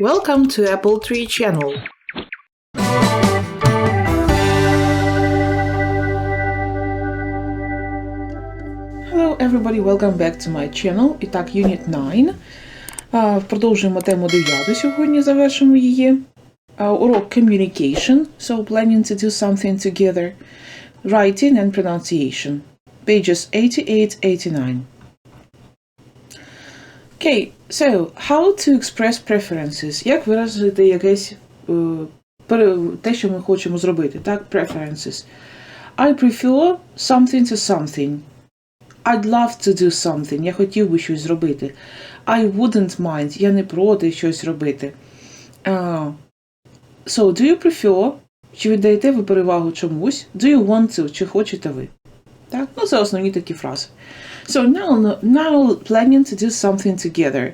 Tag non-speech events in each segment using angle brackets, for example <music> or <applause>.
Welcome to Apple Tree Channel. Hello everybody, welcome back to my channel. І так, Unit 9. А, Продовжуємо тему 9 сьогодні, завершимо її. А, Урок Communication, so planning to do something together. Writing and pronunciation. Pages 88-89. Okay, so how to express preferences. Як виразити якесь е, те, що ми хочемо зробити, так? Preferences. I prefer something to something. I'd love to do something. Я хотів би щось зробити. I wouldn't mind. Я не проти щось робити. Uh, so, do you prefer? Чи віддаєте ви перевагу чомусь? Do you want to? Чи хочете ви? Так? Ну, це основні такі фрази. So now, now planning to do something together.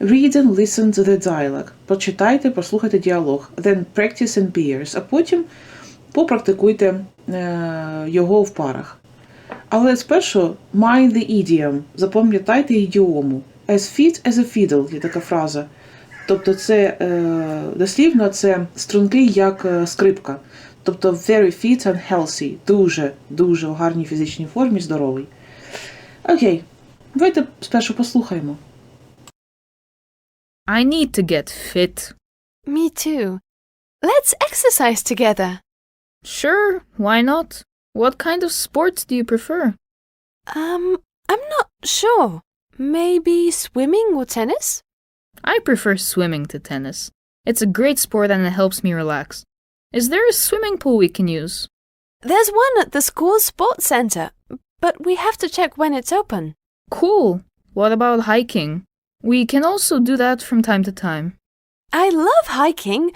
Read and listen to the dialogue. Прочитайте, прослухайте діалог. Then practice in pairs. А потім попрактикуйте е, його в парах. Але спершу mind the idiom. Запам'ятайте ідіому. As fit as a fiddle є така фраза. Тобто це е, дослівно це струнки як е, скрипка. Тобто very fit and healthy. Дуже, дуже в гарній фізичній формі, здоровий. Окей, давайте спершу послухаємо. I need to get fit. Me too. Let's exercise together. Sure, why not? What kind of sports do you prefer? Um, I'm not sure. Maybe swimming or tennis? I prefer swimming to tennis. It's a great sport and it helps me relax. Is there a swimming pool we can use? There's one at the school's sports center, but we have to check when it's open. Cool. What about hiking? We can also do that from time to time. I love hiking,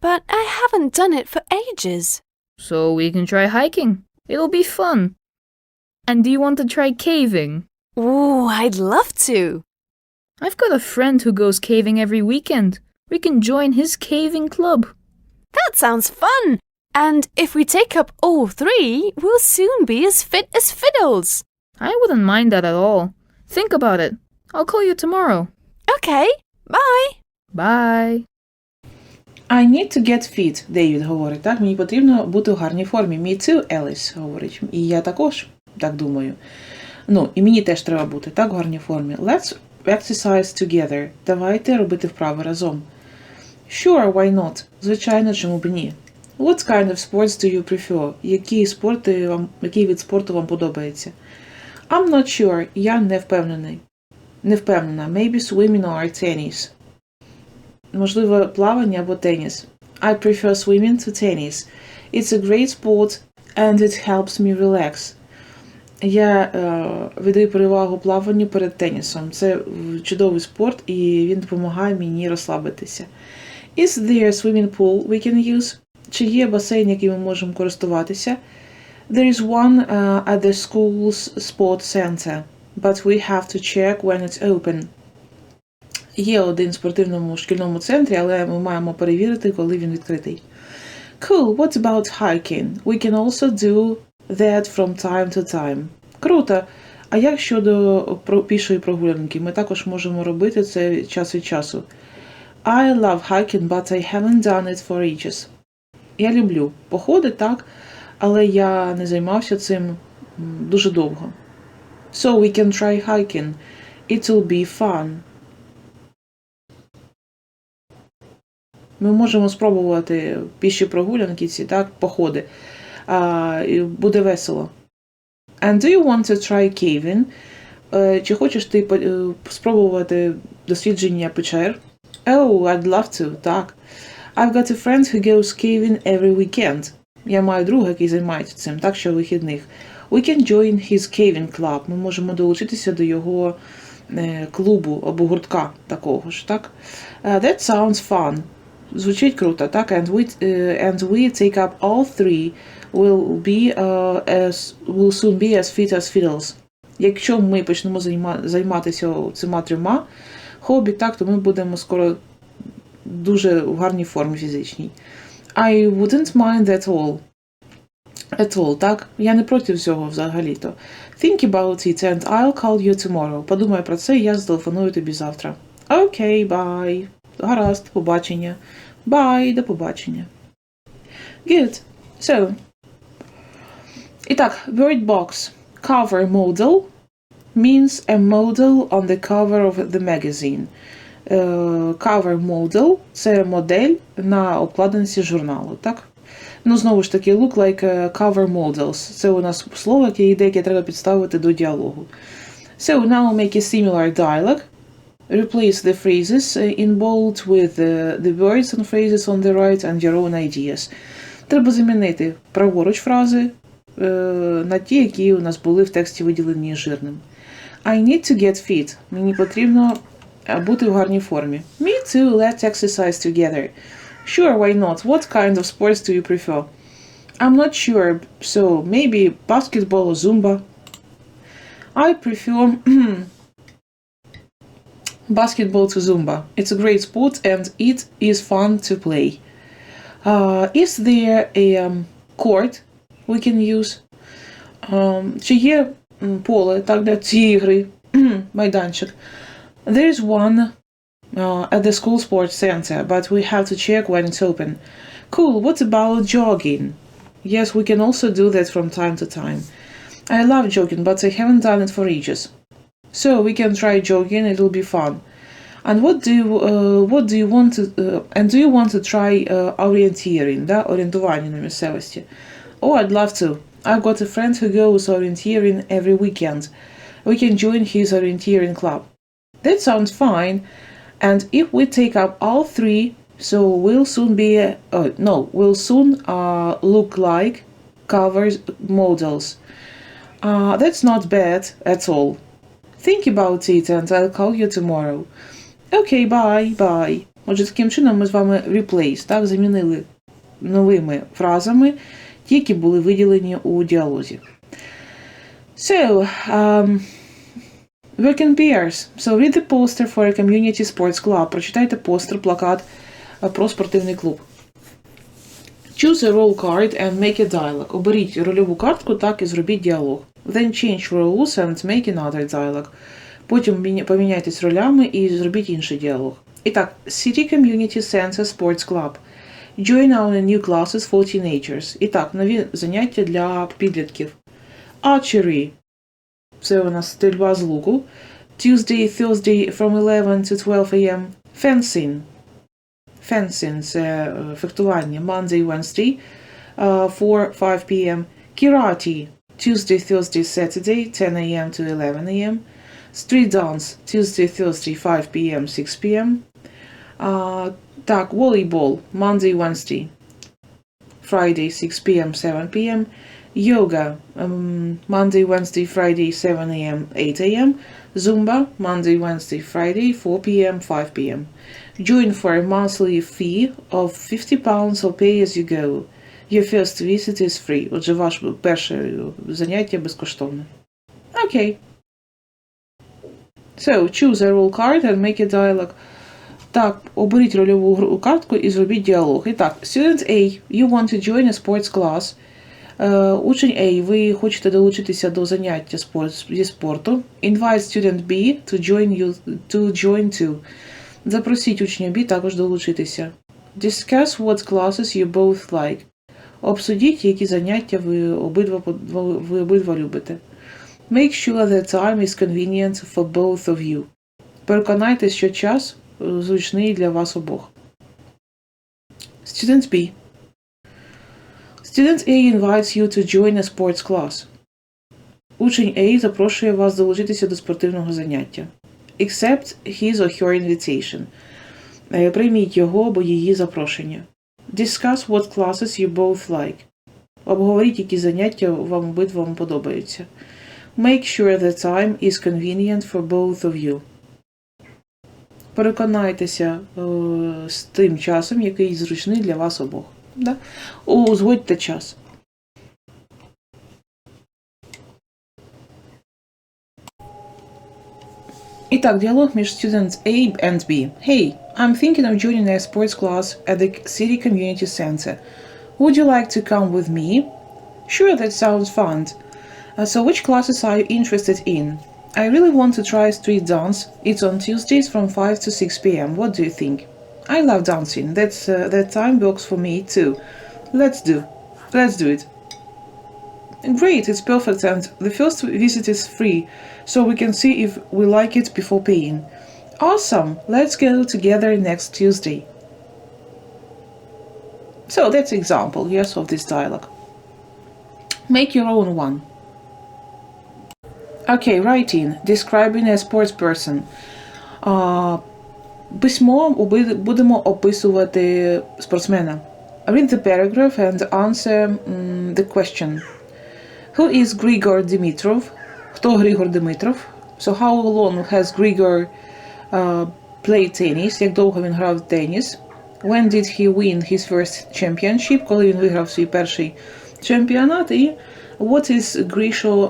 but I haven't done it for ages. So we can try hiking. It'll be fun. And do you want to try caving? Ooh, I'd love to. I've got a friend who goes caving every weekend. We can join his caving club. That sounds fun. And if we take up all three, we'll soon be as fit as fiddles. I wouldn't mind that at all. Think about it. I'll call you tomorrow. Okay, bye. Bye. I need to get fit, Дейвід говорить, так? Мені потрібно бути в гарній формі. Me too, Еліс говорить. І я також так думаю. Ну, і мені теж треба бути, так, в гарній формі. Let's exercise together. Давайте робити вправи разом. Sure, why not? Звичайно, чому б ні. What kind of sports do you prefer? Які спорти вам, який вид спорту вам подобається? I'm not sure. Я не впевнений. Не впевнена. Maybe swimming or tennis. Можливо, плавання або теніс. I prefer swimming to tennis. It's a great sport and it helps me relax. Я е, віддаю перевагу плаванню перед тенісом. Це чудовий спорт і він допомагає мені розслабитися. Is there a swimming pool we can use? Чи є басейн, яким ми можемо користуватися? There is one uh, at the school's sport center, but we have to check when it's open. Є один в спортивному шкільному центрі, але ми маємо перевірити, коли він відкритий. Cool, what about hiking? We can also do that from time to time. Круто. А як щодо пішої прогулянки? Ми також можемо робити це час від часу. I love hiking, but I haven't done it for ages. Я люблю походи, так, але я не займався цим дуже довго. So we can try hiking. It will be fun. Ми можемо спробувати піші прогулянки, ці так, походи. А, буде весело. And do you want to try caving? Е, Чи хочеш ти е, спробувати дослідження печер? Oh, I'd love to, так. I've got a friend who goes caving every weekend. Я маю друга, який займається цим, так що вихідних. We can join his caving club. Ми можемо долучитися до його е, клубу або гуртка такого ж, так? Uh, that sounds fun. Звучить круто, так? And we, uh, and we take up all three will be uh, as will soon be as fit as fiddles. Якщо ми почнемо займа, займатися цими трьома хобі, так, то ми будемо скоро дуже в гарній формі фізичній. I wouldn't mind at all. At all, так? Я не проти цього взагалі-то. Think about it and I'll call you tomorrow. Подумай про це, і я зателефоную тобі завтра. Окей, okay, bye. гаразд, побачення. Bye, до побачення. Good. So. І так, word box. Cover model means a model on the cover of the magazine. Е, cover model – це модель на обкладинці журналу, так? Ну, знову ж таки, look like е, cover models. Це у нас слово, яке йде, яке треба підставити до діалогу. So now make a similar dialogue. Replace the phrases in bold with uh, the words and phrases on the right and your own ideas. Треба замінити праворуч фрази е, на ті, які у нас були в тексті виділені жирним. I need to get fit. Мені потрібно е, бути в гарній формі. Me too, let's exercise together. Sure, why not? What kind of sports do you prefer? I'm not sure, so maybe basketball or Zumba. I prefer <clears throat> basketball to Zumba. It's a great sport and it is fun to play. Uh, is there a um, court we can use? Um, чи є м, поле так, для цієї гри? Майданчик. There is one uh, at the school sports center, but we have to check when it's open. Cool, what about jogging? Yes, we can also do that from time to time. I love jogging, but I haven't done it for ages. So we can try jogging, it'll be fun. And what do you, uh, what do you want to, uh, and do you want to try uh, orienteering, да? орієнтування на місцевості? Oh, I'd love to. I've got a friend who goes orienteering every weekend. We can join his orienteering club. That sounds fine. And if we take up all three, so we'll soon be, uh, no, we'll soon uh, look like covers models. Uh, that's not bad at all. Think about it and I'll call you tomorrow. Окей, бай, бай. Отже, таким чином ми з вами replace, так, замінили новими фразами, ті, які були виділені у діалозі. So, um, work in pairs. So read the poster for a community sports club. Прочитайте постер, плакат е, про спортивний клуб. Choose a role card and make a dialogue. Оберіть рольову картку, так і зробіть діалог. Then change roles and make another dialogue. Потім міня- поміняйтесь ролями і зробіть інший діалог. І так, City Community Center Sports Club. Join our new classes for teenagers. І так, нові заняття для підлітків. Archery. Це у нас стрільба з луку. Tuesday, Thursday from 11 to 12 a.m. Fencing. Fencing – це е, фехтування. Monday, Wednesday, uh, 4, 5 p.m. Karate. Tuesday, Thursday, Saturday, 10 a.m. to 11 a.m. Street dance. Tuesday, Thursday, 5 p.m., 6 p.m. Uh, так, volleyball. Monday, Wednesday. Friday, 6 p.m., 7 p.m. Yoga. Um, Monday, Wednesday, Friday, 7 a.m., 8 a.m. Zumba. Monday, Wednesday, Friday, 4 p.m., 5 p.m. Join for a monthly fee of 50 pounds or pay as you go. Your first visit is free. Отже, ваше перше заняття безкоштовне. Окей. So, choose a role card and make a dialogue. Так, оберіть рольову картку і зробіть діалог. І так, student A, you want to join a sports class. Е, учень A, ви хочете долучитися до заняття зі спорту. Invite student B to join you to join too. Запросіть учня B також долучитися. Discuss what classes you both like. Обсудіть, які заняття ви обидва, ви обидва любите. Make sure the time is convenient for both of you. Переконайтесь, що час зручний для вас обох. Student B. Student A invites you to join a sports class. Учень A запрошує вас долучитися до спортивного заняття. Accept his or her invitation. Е, Прийміть його або її запрошення. Discuss what classes you both like. Обговоріть, які заняття вам обидвам подобаються. Make sure the time is convenient for both of you. Переконайтеся е, з тим часом, який зручний для вас обох. Да? Узгодьте час. Так, діалог між students A and B. Hey, I'm thinking of joining a sports class at the city community center. Would you like to come with me? Sure, that sounds fun. Uh, so, which classes are you interested in? I really want to try street dance. It's on Tuesdays from 5 to 6 p.m. What do you think? I love dancing. That's uh, that time works for me too. Let's do. Let's do it. Great, it's perfect and the first visit is free, so we can see if we like it before paying. Awesome. Let's go together next Tuesday. So that's example, yes, of this dialogue. Make your own one. Okay, writing. Describing a sports person. А, письмо оби- будемо описувати спортсмена. Read the paragraph and answer м, the question. Who is Grigor Dimitrov? Хто Григор Димитров? So how long has Grigor uh, played tennis? Як довго він грав в теніс? When did he win his first championship? Коли він виграв свій перший чемпіонат? І what is Grisho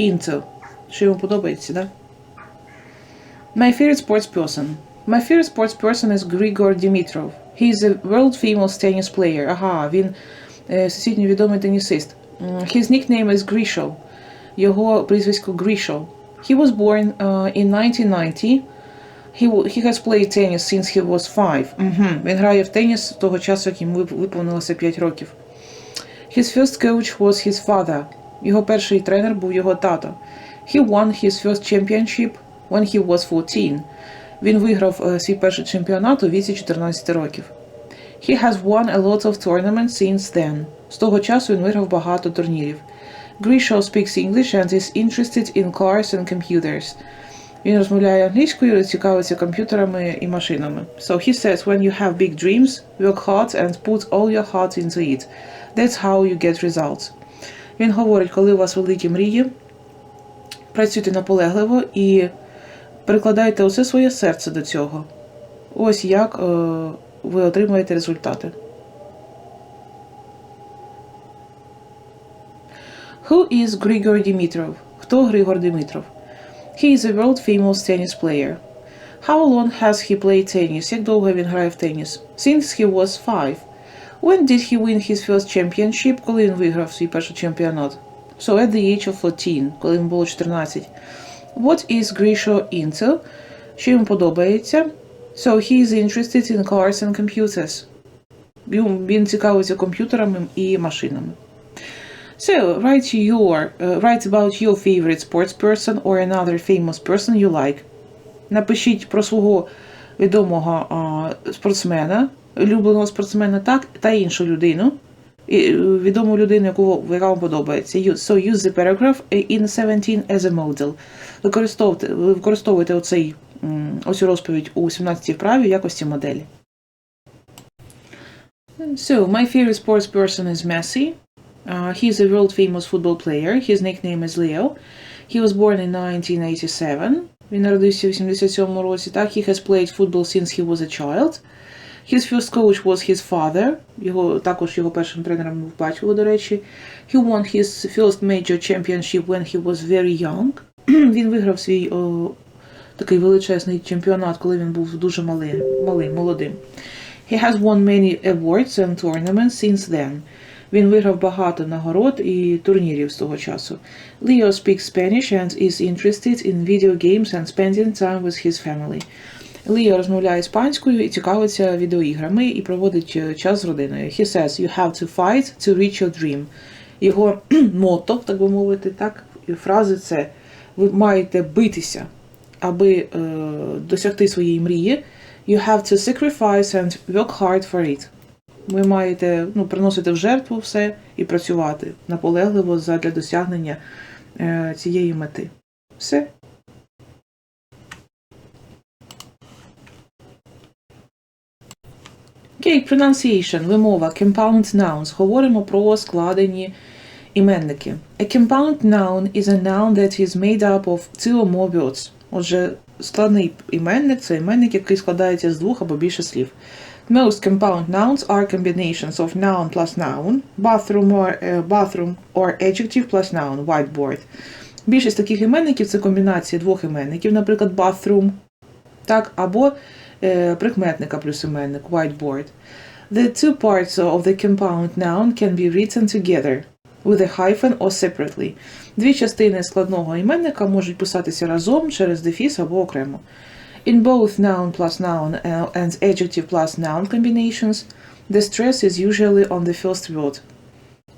into? Що йому подобається, да? My favorite sports person. My favorite sports person is Grigor Dimitrov. He is a world famous tennis player. Ага, він е, всесвітньо відомий тенісист. His nickname is Grisho. Його прізвисько Grisho. He was born uh, in 1990. He, he has played tennis since he was five. Угу. Він грає в теніс того часу, як йому виповнилося 5 років. His first coach was his father. Його перший тренер був його тато. He won his first championship when he was 14. Він виграв е, свій перший чемпіонат у віці 14 років. He has won a lot of tournaments since then. З того часу він виграв багато турнірів. Grisho speaks English and is interested in cars and computers. Він розмовляє англійською і цікавиться комп'ютерами і машинами. So he says, when you have big dreams, work hard and put all your heart into it. That's how you get results. Він говорить, коли у вас великі мрії, працюйте наполегливо і прикладайте усе своє серце до цього. Ось як е, ви отримаєте результати. Who is Grigor Dimitrov? Хто Григор Димитров? He is a world famous tennis player. How long has he played tennis? Як довго він грає в теніс? Since he was five. When did he win his first championship? Коли він виграв свій перший чемпіонат? So at the age of 14, коли йому було 14. What is Grisho into? Що йому подобається? So he is interested in cars and computers. Він цікавиться комп'ютерами і машинами. So write your uh, write about your favorite sports person or another famous person you like. Напишіть про свого відомого а, спортсмена, улюбленого спортсмена, так, та іншу людину. Е, відому людину, яку яка вам подобається. So use the paragraph in 17 as a model. Використовуйте, використовуйте оцей, оцю розповідь у 17 вправі в якості моделі. So, my favorite sports person is Messi. Uh, he's a world famous football player. His nickname is Leo. He was born in 1987. Він народився в 87 році. Так, he has played football since he was a child. His first coach was his father. Його, також його першим тренером був батько, до речі. He won his first major championship when he was very young. <clears throat> він виграв свій о, такий величезний чемпіонат, коли він був дуже малий, малим, молодим. He has won many awards and tournaments since then. Він виграв багато нагород і турнірів з того часу. Leo speaks Spanish and is interested in video games and spending time with his family. Ліо розмовляє іспанською і цікавиться відеоіграми і проводить е, час з родиною. He says, you have to fight to reach your dream. Його <clears throat> мото, так би мовити, так, фрази це ви маєте битися, аби е, досягти своєї мрії. You have to sacrifice and work hard for it. Ви маєте ну, приносити в жертву все і працювати наполегливо задля досягнення е, цієї мети. Все. Окей, okay, pronunciation, вимова, compound nouns. Говоримо про складені іменники. A compound noun is a noun that is made up of two or more words. Отже, складний іменник це іменник, який складається з двох або більше слів. Most compound nouns are combinations of noun plus noun, bathroom or, uh, bathroom or adjective plus noun, whiteboard. Більшість таких іменників це комбінації двох іменників, наприклад, bathroom, так, або е, прикметника плюс іменник, whiteboard. The two parts of the compound noun can be written together with a hyphen or separately. Дві частини складного іменника можуть писатися разом через дефіс або окремо. In both noun plus noun uh, and adjective plus noun combinations, the stress is usually on the first word.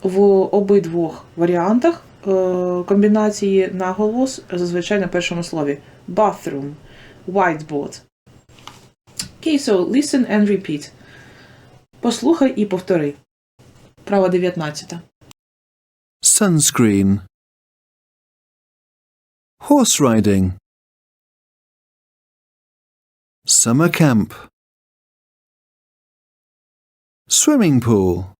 В обидвох варіантах е, комбінації наголос зазвичай на першому слові. Bathroom, whiteboard. Okay, so listen and repeat. Послухай і повтори. Право 19. Sunscreen. Horse riding. Summer camp. Swimming pool.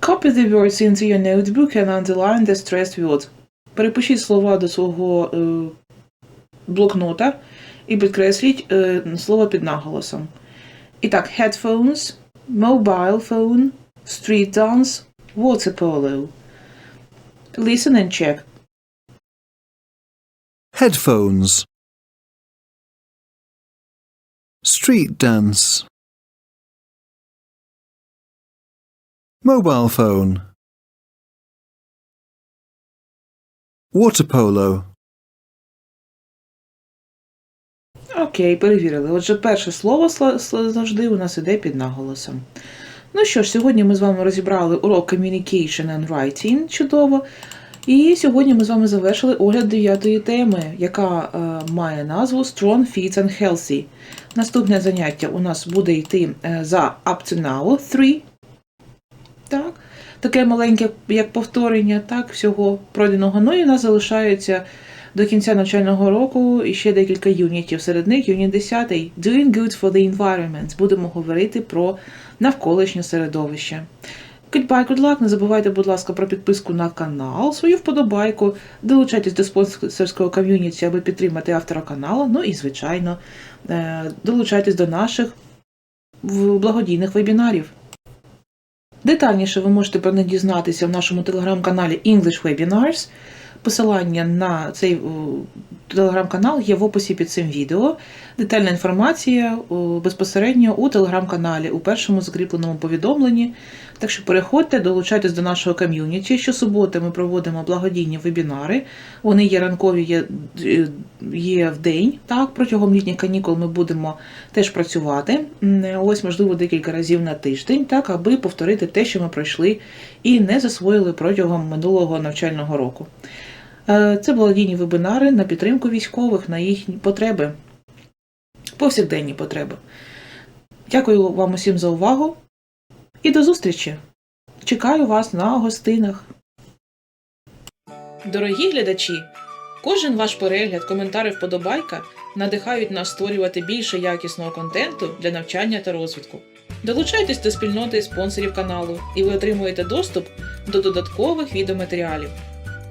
Copy the words into your notebook and underline the stressed word. Перепишіть слова до свого е, блокнота і підкресліть е, слово під наголосом. І так, headphones, mobile phone, street dance, water polo. Listen and check. Headphones. Street dance. Mobile phone. Water polo. Окей, перевірили. Отже, перше слово завжди у нас іде під наголосом. Ну що ж, сьогодні ми з вами розібрали урок Communication and Writing. Чудово. І сьогодні ми з вами завершили огляд дев'ятої теми, яка е, має назву Strong, Fit and Healthy. Наступне заняття у нас буде йти е, за Up to Now 3. Так. Таке маленьке, як повторення, так, всього пройденого. Ну і у нас залишається до кінця навчального року і ще декілька юнітів. Серед них юніт 10 Doing good for the environment. Будемо говорити про навколишнє середовище. Goodbye, good luck. Не забувайте, будь ласка, про підписку на канал, свою вподобайку. Долучайтесь до спонсорського ком'юніті, аби підтримати автора каналу. Ну і, звичайно, е, долучайтесь до наших благодійних вебінарів. Детальніше ви можете про них дізнатися в нашому телеграм-каналі English Webinars. Посилання на цей телеграм-канал є в описі під цим відео. Детальна інформація безпосередньо у телеграм-каналі, у першому закріпленому повідомленні. Так що переходьте, долучайтесь до нашого ком'юніті. Щосуботи ми проводимо благодійні вебінари. Вони є ранкові, є, е, є в день. Так, протягом літніх канікул ми будемо теж працювати. Ось, можливо, декілька разів на тиждень, так, аби повторити те, що ми пройшли і не засвоїли протягом минулого навчального року. Е, Це благодійні вебінари на підтримку військових, на їхні потреби, повсякденні потреби. Дякую вам усім за увагу і до зустрічі! Чекаю вас на гостинах. Дорогі глядачі! Кожен ваш перегляд, коментар і вподобайка надихають нас створювати більше якісного контенту для навчання та розвитку. Долучайтесь до спільноти спонсорів каналу, і ви отримуєте доступ до додаткових відеоматеріалів.